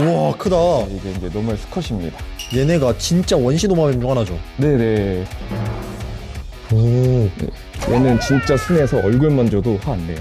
우와 크다 이게 이제 노멀 수컷입니다. 얘네가 진짜 원시 도마뱀 중 하나죠 네네. 오 얘는 진짜 순해서 얼굴만 줘도 화 안 내요.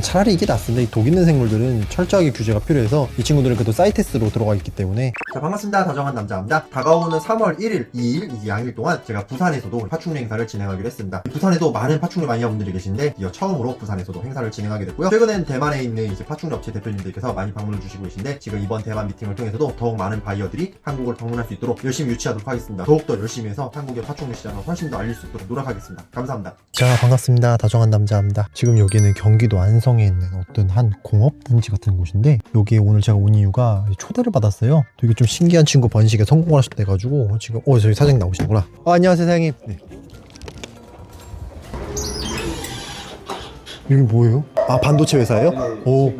차라리 이게 낫습니다. 이 독 있는 생물들은 철저하게 규제가 필요해서 이 친구들은 그래도 사이테스로 들어가 있기 때문에 자 반갑습니다. 다정한 남자입니다. 다가오는 3월 1일, 2일, 이 양일 동안 제가 부산에서도 파충류 행사를 진행하기로 했습니다. 부산에도 많은 파충류 마니아분들이 계신데 이어 처음으로 부산에서도 행사를 진행하게 됐고요. 최근엔 대만에 있는 이제 파충류 업체 대표님들께서 많이 방문을 주시고 계신데 지금 이번 대만 미팅을 통해서도 더욱 많은 바이어들이 한국을 방문할 수 있도록 열심히 유치하도록 하겠습니다. 더욱더 열심히 해서 한국의 파충류 시장을 훨씬 더 알릴 수 있도록 노력하겠습니다. 감사합니다. 자 반갑습니다. 다정한 남자입니다. 지금 여기는 경기도 안성에 있는 어떤 한 공업 분지 같은 곳인데 여기에 오늘 제가 온 이유가 초대를 받았어요. 되게 좀 신기한 친구 번식에 성공을 하셨대가지고 지금 어 저기 사장님 나오시는구나. 어, 안녕하세요 사장님. 네. 여기 뭐예요? 아 반도체 회사예요? 오,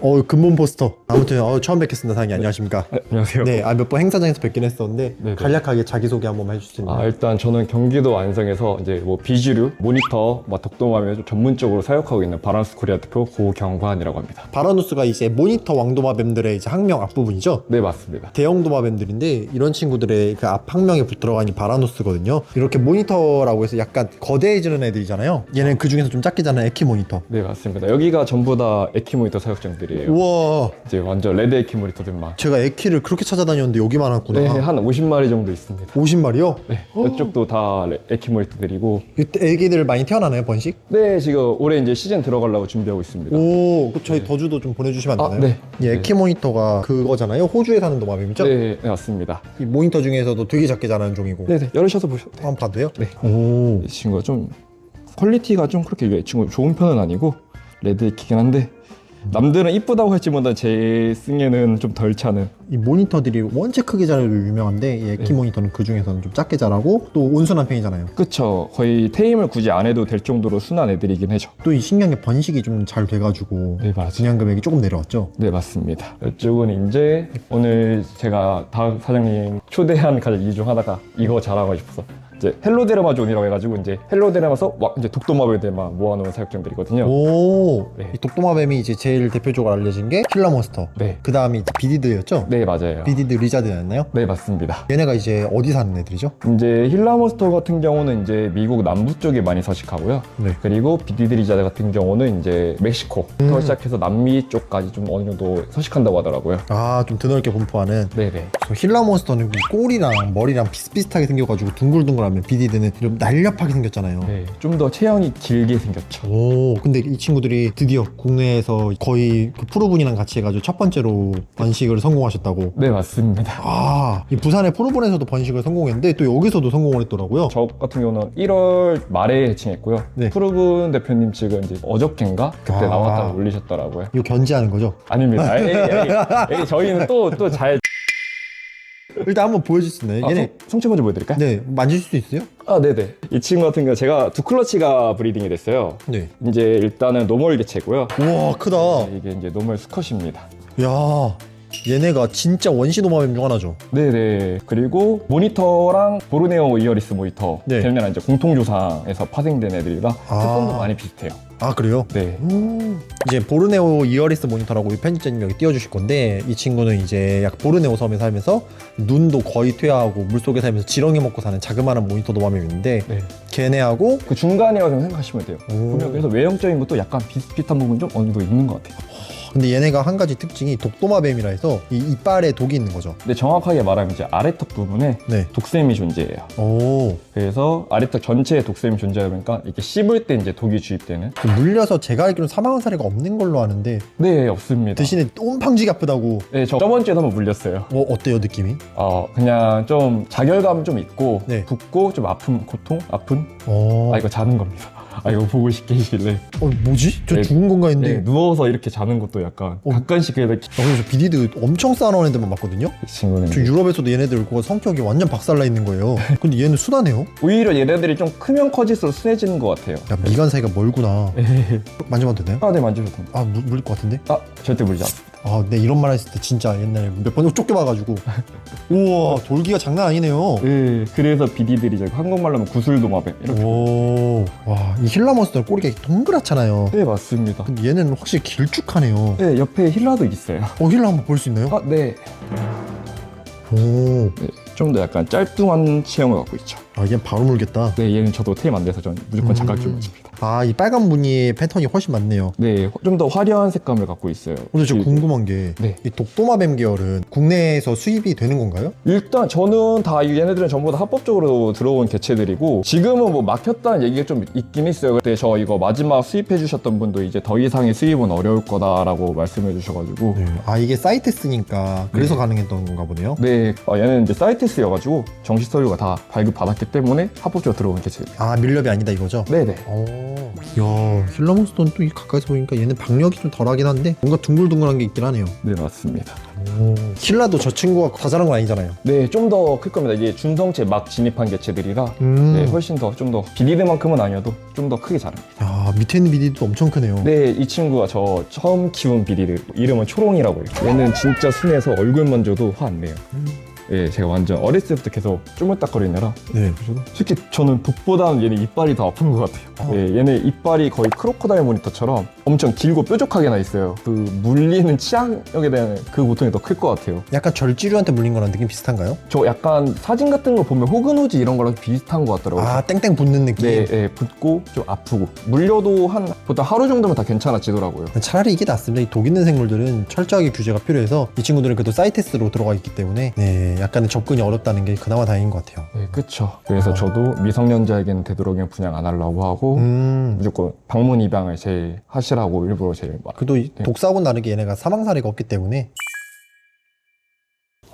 어 근본 포스터. 아무튼 어, 처음 뵙겠습니다 사장님 안녕하십니까? 안녕하세요. 네, 아 몇 번 행사장에서 뵙긴 했었는데 네네. 간략하게 자기 소개 한 번만 해주실 수 있나요? 아, 일단 저는 경기도 안성에서 이제 뭐 비주류, 모니터, 뭐 독도마며 좀 전문적으로 사역하고 있는 바란스 코리아 대표 고경관이라고 합니다. 바라누스가 이제 모니터 왕도마뱀들의 이제 학명 앞부분이죠. 네, 맞습니다. 대형 도마뱀들인데 이런 친구들의 그 앞 학명에 들어가니 바라누스거든요. 이렇게 모니터라고 해서 약간 거대해지는 애들이잖아요. 얘는 그 중에서 좀 작게 자란 에키 모니터. 네, 맞습니다. 여기가 전부 다 에키 모니터 사육장들이에요. 우와, 이제 완전 레드 에키 모니터들만. 제가 에키를 그렇게 찾아다녔는데 여기 많았구나. 네, 한 50마리 정도 있습니다. 50마리요? 네, 이쪽도 다 레- 에키 모니터들이고. 이때 애기들 많이 태어나나요, 번식? 네, 지금 올해 이제 시즌 들어가려고 준비하고 있습니다. 오, 그 저희 더주도 좀 보내주시면 안 아, 되나요? 네. 이 에키 모니터가 그거잖아요. 호주에 사는 도마뱀이죠? 네, 네, 맞습니다. 이 모니터 중에서도 되게 작게 자라는 종이고. 네, 네, 열으셔서 보셔도 돼요. 한번 봐도요? 네. 오. 이 친구가 좀 퀄리티가 좀 그렇게 이 친구 좋은 편은 아니고 레드 에키긴 한데 남들은 이쁘다고 할지보다 제 승에는 좀 덜 차는 이 모니터들이 원체 크게 자라도 유명한데 이 에키 네. 모니터는 그 중에서는 좀 작게 자라고 또 온순한 편이잖아요. 그쵸 거의 테임을 굳이 안 해도 될 정도로 순한 애들이긴 해죠 또 이 신기한 게 번식이 좀 잘 돼가지고 네 맞아요 분양 금액이 조금 내려왔죠. 네 맞습니다 이쪽은 이제 오늘 제가 다음 사장님 초대한 가장 이유 중 하나가 이거 자랑하고 싶어서 이제 헬로데르마존이라고 해가지고 이제 헬로데르마서 와- 이제 독도마벨들만 모아놓은 사육장들이거든요 오, 네. 이 독도마뱀이 이제 제일 대표적으로 알려진 게 킬러몬스터. 네. 그 다음이 비디드였죠? 네 맞아요 비디드 리자드였나요? 네 맞습니다 얘네가 이제 어디 사는 애들이죠? 이제 힐라모스터 같은 경우는 이제 미국 남부 쪽에 많이 서식하고요. 네. 그리고 비디드리자드 같은 경우는 이제 멕시코부터 음. 시작해서 남미 쪽까지 좀 어느 정도 서식한다고 하더라고요. 아, 좀 드넓게 분포하는. 네네. 저 힐라몬스터는 그 꼬리랑 머리랑 비슷비슷하게 생겨가지고 둥글둥글 하면 비디드는 좀 날렵하게 생겼잖아요. 네. 좀 더 체형이 길게 생겼죠. 오, 근데 이 친구들이 드디어 국내에서 거의 그 프로분이랑 같이 해가지고 첫 번째로 번식을 성공하셨다고. 네, 맞습니다. 아, 이 부산의 프로분에서도 번식을 성공했는데 또 여기서도 성공을 했더라고요. 저 같은 경우는 1월 말에 해칭했고요. 네. 푸르분 대표님 측은 이제 어저께인가 그때 아. 나왔다고 올리셨더라고요. 이거 견제하는 거죠? 아닙니다. 에이, 에이, 에이, 저희는 또 또 잘 일단 한번 보여줄 수 있나요? 아, 얘네. 성- 성체 먼저 보여드릴까요? 네, 만질 수 있어요? 아, 네네. 이 친구 같은 경우 제가 두 클러치가 브리딩이 됐어요. 네. 이제 일단은 노멀 개체고요. 우와, 크다. 이게 이제 노멀 수컷입니다. 야, 얘네가 진짜 원시 도마뱀 중 하나죠. 네네. 그리고 모니터랑 보르네오 이어리스 모니터. 네. 걔네랑 이제 공통조상에서 파생된 애들이라 아. 특성도 많이 비슷해요. 아, 그래요? 네. 오. 이제 보르네오 이어리스 모니터라고 이 편집자님 여기 띄워주실 건데 이 친구는 이제 약 보르네오 섬에 살면서 눈도 거의 퇴화하고 물속에 살면서 지렁이 먹고 사는 자그마한 모니터 도마뱀인데 네. 걔네하고 그 중간이라고 생각하시면 돼요. 오. 보면 그래서 외형적인 것도 약간 비슷비슷한 부분 좀 어느 정도 있는 것 같아요. 근데 얘네가 한 가지 특징이 독도마뱀이라 해서 이 이빨에 독이 있는 거죠. 근데 정확하게 말하면 이제 아래턱 부분에 네. 독샘이 존재해요. 오. 그래서 아래턱 전체에 독샘이 존재하다 보니까 이렇게 씹을 때 이제 독이 주입되는. 그 물려서 제가 알기로는 사망한 사례가 없는 걸로 아는데 네, 없습니다. 대신에 옴팡지게 아프다고. 네, 저 저번 주에도 한번 물렸어요. 어, 어때요 느낌이? 어, 그냥 좀 자결감 좀 있고 네. 붓고 좀 아픔, 고통, 아픈. 어. 아 이거 자는 겁니다. 아 이거 보고 싶게 해주실래? 어 뭐지? 저 네. 죽은 건가 했는데. 네, 누워서 이렇게 자는 것도 약간 어. 가끔씩 그래도 아, 근데 저 비디드 엄청 쌓아놓은 애들만 봤거든요? 이 친구는 저 유럽에서도 얘네들 그거 성격이 완전 박살나 있는 거예요. 근데 얘는 순하네요? 오히려 얘네들이 좀 크면 커질수록 순해지는 것 같아요. 야, 미간 사이가 멀구나. 만져봐도 되나요? 아, 네 만져도 됩니다. 아, 물, 물릴 것 같은데? 아, 절대 물지 않습 아, 네 이런 말 했을 때 진짜 옛날에 몇 번 쫓겨봐가지고 우와 돌기가 장난 아니네요. 네, 그래서 비디들이 이제 한국말로 하면 구슬도마뱀 이렇게. 오, 와, 이 힐라몬스터는 꼬리가 동그랗잖아요. 네, 맞습니다. 근데 얘는 확실히 길쭉하네요. 네, 옆에 힐라도 있어요. 어, 힐라 한번 볼 수 있나요? 아, 네. 오, 네, 좀더 약간 짤뚱한 체형을 갖고 있죠. 아, 얘는 바로 물겠다. 네, 얘는 저도 테임 안 돼서 전 무조건 음. 장갑 끼고 있습니다. 아, 이 빨간 무늬의 패턴이 훨씬 많네요. 네, 좀 더 화려한 색감을 갖고 있어요. 근데 저 그리고 궁금한 게, 네. 이 독도마뱀 계열은 국내에서 수입이 되는 건가요? 일단 저는 다 이- 얘네들은 전부 다 합법적으로 들어온 개체들이고 지금은 뭐 막혔다는 얘기가 좀 있긴 있어요. 그때 저 이거 마지막 수입해 주셨던 분도 이제 더 이상의 수입은 어려울 거다라고 말씀해 주셔가지고 네. 아, 이게 사이트 쓰니까 그래서 네. 가능했던 건가 보네요. 네, 어, 얘는 이제 사이트스여가지고 정식 서류가 다 발급 받았기 때문에 합법적으로 들어온 개체입니다. 아, 밀렵이 아니다 이거죠? 네네. 오. 야, 힐라몬스터는 또 이 가까이서 보니까 얘는 박력이 좀 덜하긴 한데 뭔가 둥글둥글한 게 있긴 하네요. 네 맞습니다. 오. 힐라도 저 친구가 다 자란 건 아니잖아요. 네, 좀 더 클 겁니다. 이게 준성체 막 진입한 개체들이라 음. 네, 훨씬 더 좀 더 비리드만큼은 아니어도 좀 더 크게 자랍니다. 야, 밑에 있는 비디도 엄청 크네요. 네, 이 친구가 저 처음 키운 비리드 이름은 초롱이라고 해요. 얘는 진짜 순해서 얼굴만 줘도 화 안 내요. 예, 제가 완전 어렸을 때부터 계속 쪼물딱거리느라 네. 솔직히 저는 북보다는 얘네 이빨이 더 아픈 것 같아요. 어. 예, 얘네 이빨이 거의 크로커다일 모니터처럼 엄청 길고 뾰족하게 나 있어요. 그 물리는 치약력에 대한 그 고통이 더 클 것 같아요. 약간 절지류한테 물린 거랑 느낌 비슷한가요? 저 약간 사진 같은 거 보면 호근호지 이런 거랑 비슷한 것 같더라고요. 아, 땡땡 붙는 느낌. 네, 예, 붓고 좀 아프고 물려도 한 보통 하루 정도면 다 괜찮아지더라고요. 차라리 이게 낫습니다. 이 독 있는 생물들은 철저하게 규제가 필요해서 이 친구들은 그래도 사이테스로 들어가 있기 때문에 네, 약간의 접근이 어렵다는 게 그나마 다행인 것 같아요. 네, 그쵸. 그래서 아. 저도 미성년자에게는 되도록이면 분양 안 하려고 하고 음. 무조건 방문 입양을 제일 하시 라고 일부러 제일 막. 그래도 이 네. 독사하고는 다르게 얘네가 사망 사례가 없기 때문에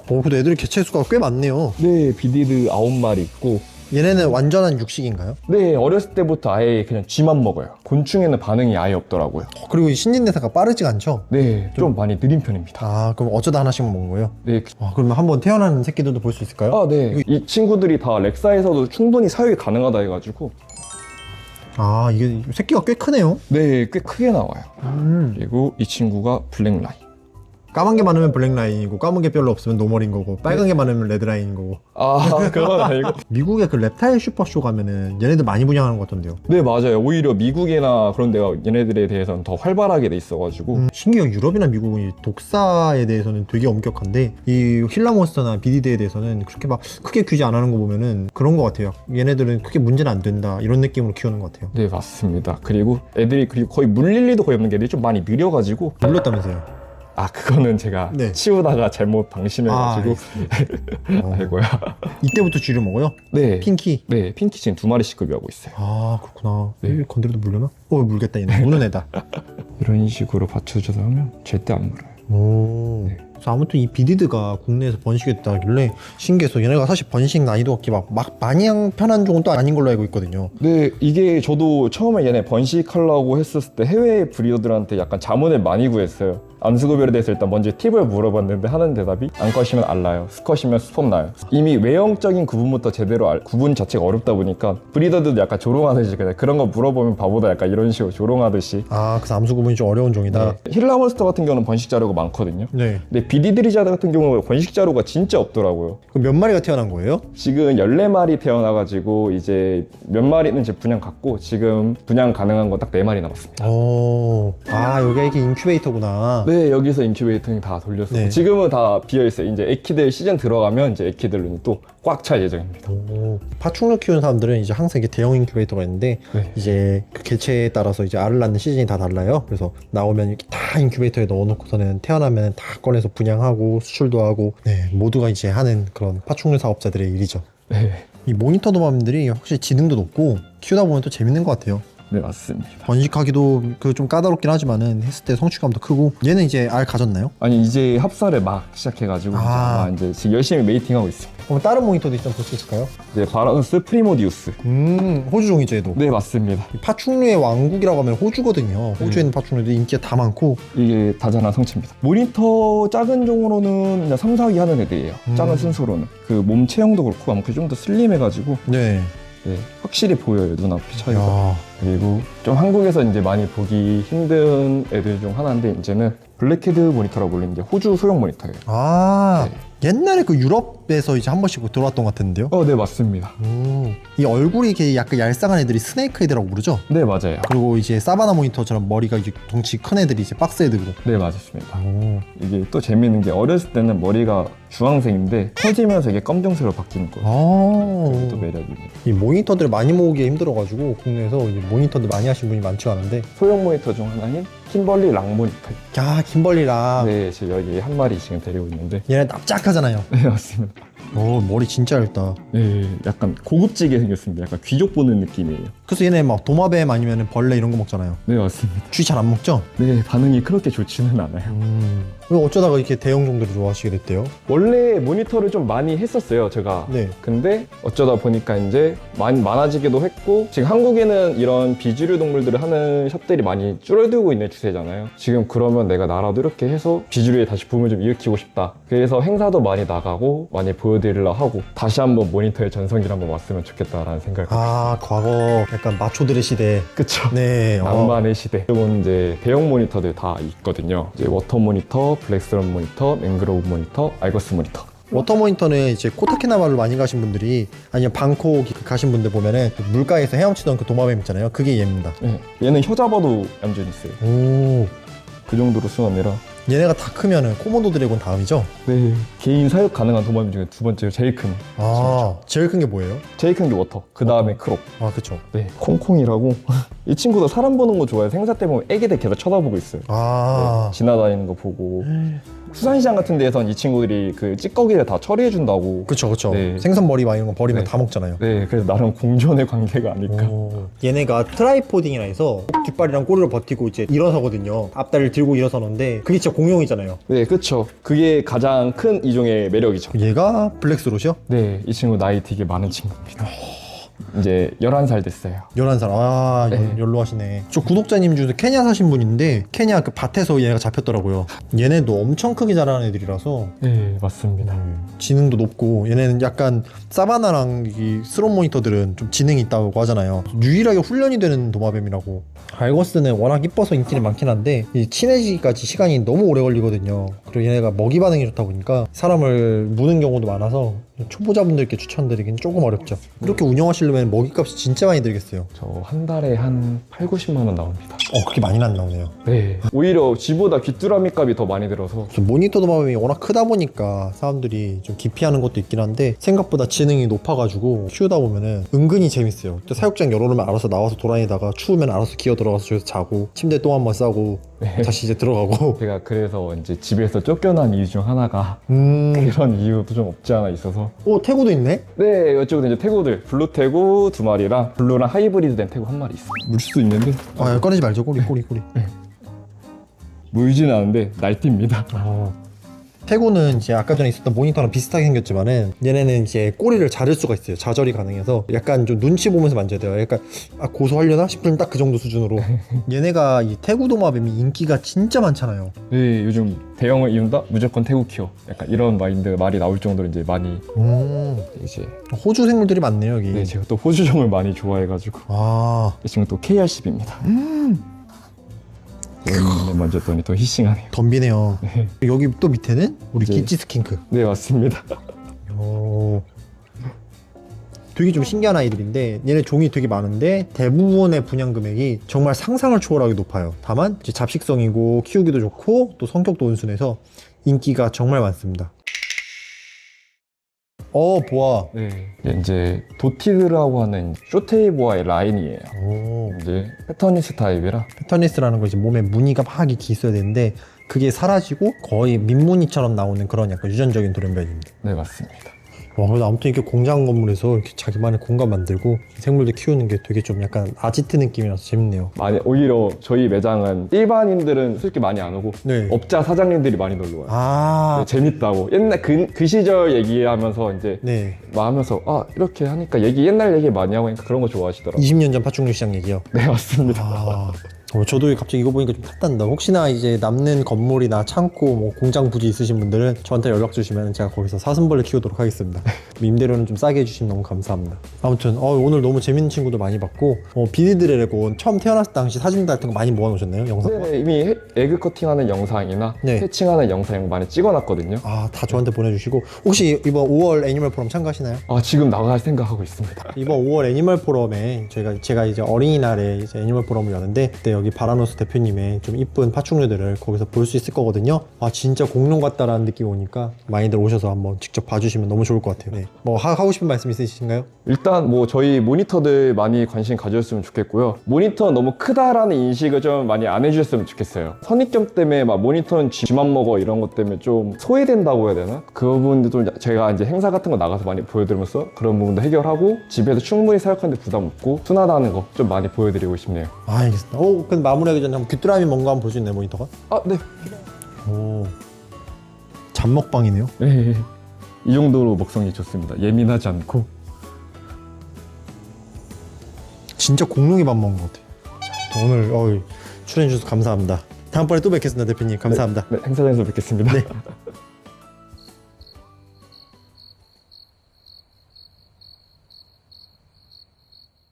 오, 그래도 애들이 개체 수가 꽤 많네요. 네, 비디드 아홉 마리 있고 얘네는 완전한 육식인가요? 네, 어렸을 때부터 아예 그냥 쥐만 먹어요. 곤충에는 반응이 아예 없더라고요. 어, 그리고 이 신진대사가 빠르지가 않죠? 네, 좀 많이 느린 편입니다. 아, 그럼 어쩌다 하나씩만 먹는 거예요? 네, 와, 그러면 한번 태어나는 새끼들도 볼 수 있을까요? 아, 네. 이 친구들이 다 렉사에서도 충분히 사육이 가능하다 해가지고 아, 이게 새끼가 꽤 크네요. 네, 꽤 크게 나와요. 음. 그리고 이 친구가 블랙라인. 까만 게 많으면 블랙 라인이고 까만 게 별로 없으면 노멀인 거고 빨간 게 많으면 레드 라인인 거고 아, 그건 아니고. 미국의 그 reptile 슈퍼쇼 가면은 얘네들 많이 분양하는 것 같던데요 네, 맞아요. 오히려 미국이나 그런 데가 얘네들에 대해서는 더 활발하게 돼 있어가지고. 음, 신기해요 유럽이나 미국은 이 독사에 대해서는 되게 엄격한데 이 힐라몬스터나 비디드에 대해서는 그렇게 막 크게 규제 안 하는 거 보면은 그런 것 같아요 얘네들은 크게 문제는 안 된다 이런 느낌으로 키우는 것 같아요 네, 맞습니다. 그리고 애들이 그리고 거의 물릴 일도 거의 없는 게 애들이 좀 많이 느려가지고. 물렸다면서요 아, 그거는 제가 네. 치우다가 잘못 아, 방심해가지고. 어. 이때부터 쥐를 먹어요? 네. 핑키 네, 핑키 지금 두 마리씩 급여하고 있어요. 아 그렇구나 네. 이 건드려도 물려나? 어 물겠다 얘네 우는 애다 이런 식으로 받쳐줘서 하면 절대 안 물어요. 오. 네. 그래서 아무튼 이 비디드가 국내에서 번식했다길래 신기해서 얘네가 사실 번식 난이도가 막, 막 많이 편한 종은 또 아닌 걸로 알고 있거든요. 네, 이게 저도 처음에 얘네 번식하려고 했었을 때 해외 브리더들한테 약간 자문을 많이 구했어요. 암수급여에 대해서 일단 먼저 팁을 물어봤는데 하는 대답이 암컷이면 알나요, 수컷이면 수법 나요. 이미 외형적인 구분부터 제대로 알, 구분 자체가 어렵다 보니까 브리더들도 약간 조롱하듯이 그냥 그런 거 물어보면 바보다 약간 이런 식으로 조롱하듯이 아, 그래서 암수 구분이 좀 어려운 종이다. 네. 힐라몬스터 같은 경우는 번식 자료가 많거든요. 네. 근데 비디드리자 같은 경우는 번식 자료가 진짜 없더라고요. 그럼 몇 마리가 태어난 거예요? 지금 14마리 태어나가지고 이제 몇 마리는 이제 분양 갔고 지금 분양 가능한 거딱 4마리 남았습니다. 오. 아, 여기가 이게 인큐베이터구나. 네, 여기서 인큐베이터는 다 돌렸어요. 네. 지금은 다 비어있어요. 이제 애키들 시즌 들어가면 이제 애키들은 또꽉 찰 예정입니다. 오. 파충류 키우는 사람들은 이제 항상 이게 대형 인큐베이터가 있는데 네. 이제 그 개체에 따라서 이제 알을 낳는 시즌이 다 달라요. 그래서 나오면 이렇게 다 인큐베이터에 넣어놓고서는 태어나면 다 꺼내서 분양하고 수출도 하고 네, 모두가 이제 하는 그런 파충류 사업자들의 일이죠. 네. 이 모니터 도마뱀들이 확실히 지능도 높고 키우다 보면 또 재밌는 것 같아요. 네, 맞습니다. 번식하기도 그 좀 까다롭긴 하지만은 했을 때 성취감도 크고 얘는 이제 알 가졌나요? 아니, 이제 합사를 막 시작해가지고 이제 아. 아마 이제 지금 열심히 메이팅하고 있습니다. 그럼 다른 모니터도 좀 볼 수 있을까요? 이제 바란스 프리모디우스. 음 호주종이죠 얘도 네, 맞습니다. 이 파충류의 왕국이라고 하면 호주거든요 호주에 네. 있는 파충류들이 인기가 다 많고 이게 다자란 성체입니다. 모니터 작은 종으로는 그냥 3, 4기 하는 애들이에요. 음. 작은 순서로는. 그 몸 체형도 그렇고 아무튼 좀더 슬림해가지고 네 네, 확실히 보여요 눈앞이 차이가. 야, 그리고 좀 한국에서 이제 많이 보기 힘든 애들 중 하나인데 이제는 블랙헤드 모니터라고 불리는 이제 호주 소형 모니터예요. 아 네. 옛날에 그 유럽에서 이제 한 번씩 들어왔던 것 같은데요. 어, 네 맞습니다. 음, 이 얼굴이 이렇게 약간 얄쌍한 애들이 스네이크 헤드라고 부르죠. 네 맞아요. 그리고 이제 사바나 모니터처럼 머리가 이제 덩치 큰 애들이 이제 박스 헤드고. 네 맞습니다. 오. 이게 또 재밌는 게 어렸을 때는 머리가 주황색인데 커지면서 이게 검정색으로 바뀌는 거예요. 아. 또 매력입니다. 이 모니터들을 많이 모으기 힘들어가지고 국내에서 이제 모니터들 많이 하신 분이 많지 않은데 소형 모니터 중 하나인 킴벌리 랑 모니터. 야 김벌리랑 네, 지금 여기 한 마리 지금 데리고 있는데. 얘네 납작하잖아요. 네 맞습니다. 오 머리 진짜 얇다. 네, 약간 고급지게 생겼습니다. 약간 귀족 보는 느낌이에요. 그래서 얘네 막 도마뱀 아니면 벌레 이런 거 먹잖아요. 네 맞습니다. 쥐 잘 안 먹죠? 네 반응이 그렇게 좋지는 않아요. 음. 왜 어쩌다가 이렇게 대형 정도를 좋아하시게 됐대요? 원래 모니터를 좀 많이 했었어요, 제가. 네. 근데 어쩌다 보니까 이제 많이 많아지기도 했고 지금 한국에는 이런 비주류 동물들을 하는 샵들이 많이 줄어들고 있는 추세잖아요. 지금 그러면 내가 나라도 이렇게 해서 비주류에 다시 붐을 좀 일으키고 싶다. 그래서 행사도 많이 나가고 많이 보여드리려 하고 다시 한번 모니터의 전성기를 한번 왔으면 좋겠다라는 생각을 아 과거 약간 마초들의 시대. 그쵸. 네. 어. 낭만의 시대. 지금은 이제 대형 모니터들 다 있거든요. 이제 워터 모니터, 블랙스런 모니터, 맹그로브 모니터, 알거스 모니터. 워터 모니터는 이제 코타키나발루 많이 가신 분들이 아니면 방콕 가신 분들 보면은 그 물가에서 헤엄치던 그 도마뱀 있잖아요. 그게 얘입니다. 네. 얘는 혀 잡아도 얌전히 있어요. 오. 그 정도로 순합니다. 얘네가 다 크면은 코모도 드래곤 다음이죠? 네. 개인 사육 가능한 도마뱀 중에 두 번째로 제일 큰. 아, 제일 큰 게 뭐예요? 제일 큰 게 워터. 그 다음에 크롭. 아, 그쵸. 네. 콩콩이라고. 이 친구도 사람 보는 거 좋아해요. 행사 때 보면 애기들 계속 쳐다보고 있어요. 아, 네, 지나다니는 거 보고. 수산시장 같은 데에선 이 친구들이 그 찌꺼기를 다 처리해 준다고. 그쵸, 그쵸. 네. 생선 머리 막 이런 거 버리면 네. 다 먹잖아요. 네. 그래서 나름 공존의 관계가 아닐까. 오. 얘네가 트라이포딩이라 해서 뒷발이랑 꼬리를 버티고 이제 일어서거든요. 앞다리를 들고 일어서는데 그게 진짜 공룡이잖아요. 네, 그쵸. 그게 가장 큰 이종의 매력이죠. 얘가 블랙스롯이요? 네, 이 친구 나이 되게 많은 친구입니다. 이제 11살 됐어요. 11살. 아, 네. 연- 연로 하시네. 저 구독자님 중에서 케냐 사신 분인데 케냐 그 밭에서 얘네가 잡혔더라고요. 얘네도 엄청 크게 자라는 애들이라서 네, 맞습니다. 지능도 높고 얘네는 약간 사바나랑 이 스론 모니터들은 좀 지능이 있다고 하잖아요. 유일하게 훈련이 되는 도마뱀이라고. 알거스는 워낙 이뻐서 인기는 많긴 한데 이 친해지기까지 시간이 너무 오래 걸리거든요. 그리고 얘네가 먹이 반응이 좋다 보니까 사람을 무는 경우도 많아서 초보자분들께 추천드리긴 조금 어렵죠. 이렇게 운영하시려면 먹이값이 진짜 많이 들겠어요. 저 한 달에 한 8, 90만 원 나옵니다. 어 그렇게 많이는 안 나오네요. 네. 오히려 쥐보다 귀뚜라미 값이 더 많이 들어서 모니터 도마뱀이 워낙 크다 보니까 사람들이 좀 기피하는 것도 있긴 한데 생각보다 지능이 높아가지고 키우다 보면은 은근히 재밌어요. 또 사육장 열어놓으면 알아서 나와서 돌아다니다가 추우면 알아서 기어 들어가서 저기서 자고 침대 똥 한 번 싸고 다시 이제 들어가고. 제가 그래서 이제 집에서 쫓겨난 이유 중 하나가 음. 그런 이유도 좀 없지 않아 있어서 오 태구도 있네. 네, 이쪽은 이제 태구들 블루 태구 두 마리랑 블루랑 하이브리드 된 태구 한 마리 있어요. 물 수도 있는데 아 꺼내지 말죠 꼬리 꼬리 꼬리. 물지는 않은데 날뛰입니다. 태구는 이제 아까 전에 있었던 모니터랑 비슷하게 생겼지만은 얘네는 이제 꼬리를 자를 수가 있어요. 자절이 가능해서 약간 좀 눈치 보면서 만져야 돼요. 약간 아 고소하려나 싶으면 딱그 정도 수준으로. 얘네가 이 태구 도마뱀이 인기가 진짜 많잖아요. 네, 요즘 대형을 이룬다 무조건 태구 키워. 약간 이런 마인드 말이 나올 정도로 이제 많이 음. 이제 호주 생물들이 많네요 여기. 네 제가 또 호주종을 많이 좋아해가지고 아이 친구 또 KR10입니다. 네, 만졌더니 더 히싱하네요. 덤비네요. 여기 또 밑에는 우리 이제- 기치 스킨크. 네 맞습니다. 오. 되게 좀 신기한 아이들인데 얘네 종이 되게 많은데 대부분의 분양 금액이 정말 상상을 초월하게 높아요. 다만 이제 잡식성이고 키우기도 좋고 또 성격도 온순해서 인기가 정말 많습니다. 어 보아. 네 이제 도티드라고 하는 쇼테이 보아의 라인이에요. 오. 이제 패터니스 타입이라 패터니스라는 거 이제 몸에 무늬가 막 이렇게 있어야 되는데 그게 사라지고 거의 민무늬처럼 나오는 그런 약간 유전적인 돌연변입니다. 네 맞습니다. 와, 그래도 아무튼 이렇게 공장 건물에서 이렇게 자기만의 공간 만들고 생물들 키우는 게 되게 좀 약간 아지트 느낌이라서 재밌네요. 많이 오히려 저희 매장은 일반인들은 솔직히 많이 안 오고 네. 업자 사장님들이 많이 놀러 와요. 아, 네, 재밌다고 옛날 그, 그 시절 얘기하면서 이제 네. 막 하면서 아 이렇게 하니까 얘기 옛날 얘기 많이 하고 하니까 그런 거 좋아하시더라고요. 20년 전 파충류 시장 얘기요. 네 맞습니다. 아, 어, 저도 갑자기 이거 보니까 좀 탐난다. 혹시나 이제 남는 건물이나 창고, 뭐 공장 부지 있으신 분들은 저한테 연락 주시면 제가 거기서 사슴벌레 키우도록 하겠습니다. 임대료는 좀 싸게 해주시면 너무 감사합니다. 아무튼 어, 오늘 너무 재밌는 친구들 많이 봤고 어, 비디드래곤 처음 태어났을 당시 사진 같은 거 많이 모아놓으셨나요? 영상? 네, 이미 해- 에그 커팅하는 영상이나 네. 해칭하는 영상 많이 찍어놨거든요. 아, 다 저한테 보내주시고 혹시 이번 5월 애니멀 포럼 참가하시나요? 아 지금 나갈 생각하고 있습니다. 이번 5월 애니멀 포럼에 저희가 제가 이제 어린이날에 이제 애니멀 포럼을 여는데 그때 여기 바라노스 대표님의 좀 이쁜 파충류들을 거기서 볼 수 있을 거거든요. 아 진짜 공룡 같다라는 느낌 오니까 많이들 오셔서 한번 직접 봐주시면 너무 좋을 것 같아요. 네. 뭐 하, 하고 싶은 말씀 있으신가요? 일단 뭐 저희 모니터들 많이 관심 가져줬으면 좋겠고요. 모니터 너무 크다라는 인식을 좀 많이 안 해주셨으면 좋겠어요. 선입견 때문에 막 모니터는 쥐- 쥐만 먹어 이런 것 때문에 좀 소외된다고 해야 되나? 그 부분도 좀 제가 이제 행사 같은 거 나가서 많이 보여드리면서 그런 부분도 해결하고 집에서 충분히 사용하는데 부담 없고 순하다는 거 좀 많이 보여드리고 싶네요. 아 알겠습니다. 오, 근데 마무리하기 전에 한번 귀뚜라미 뭔가 한번 볼 수 있나요 모니터가? 아 네. 오, 잡먹방이네요. 네. 이 정도로 먹성이 좋습니다. 예민하지 않고. 진짜 공룡이 밥 먹은 것 같아요. 자, 오늘 어, 출연해 주셔서 감사합니다. 다음번에 또 뵙겠습니다 대표님. 감사합니다. 네, 행사장에서 뵙겠습니다. 네.